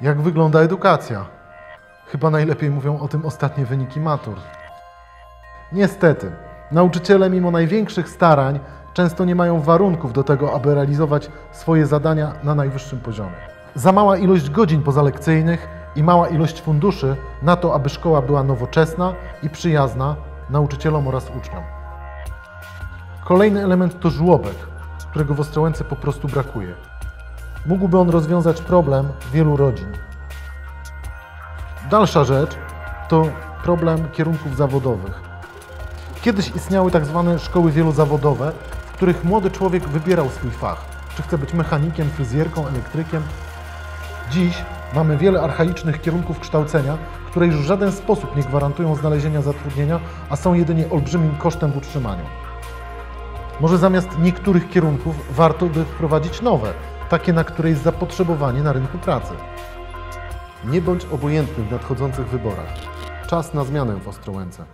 Jak wygląda edukacja? Chyba najlepiej mówią o tym ostatnie wyniki matur. Niestety, nauczyciele mimo największych starań często nie mają warunków do tego, aby realizować swoje zadania na najwyższym poziomie. Za mała ilość godzin pozalekcyjnych i mała ilość funduszy na to, aby szkoła była nowoczesna i przyjazna nauczycielom oraz uczniom. Kolejny element to żłobek, którego w Ostrołęce po prostu brakuje. Mógłby on rozwiązać problem wielu rodzin. Dalsza rzecz to problem kierunków zawodowych. Kiedyś istniały tak zwane szkoły wielozawodowe, w których młody człowiek wybierał swój fach. Czy chce być mechanikiem, fryzjerką, elektrykiem. Dziś mamy wiele archaicznych kierunków kształcenia, które już w żaden sposób nie gwarantują znalezienia zatrudnienia, a są jedynie olbrzymim kosztem w utrzymaniu. Może zamiast niektórych kierunków warto by wprowadzić nowe, takie na które jest zapotrzebowanie na rynku pracy. Nie bądź obojętny w nadchodzących wyborach. Czas na zmianę w Ostrołęce.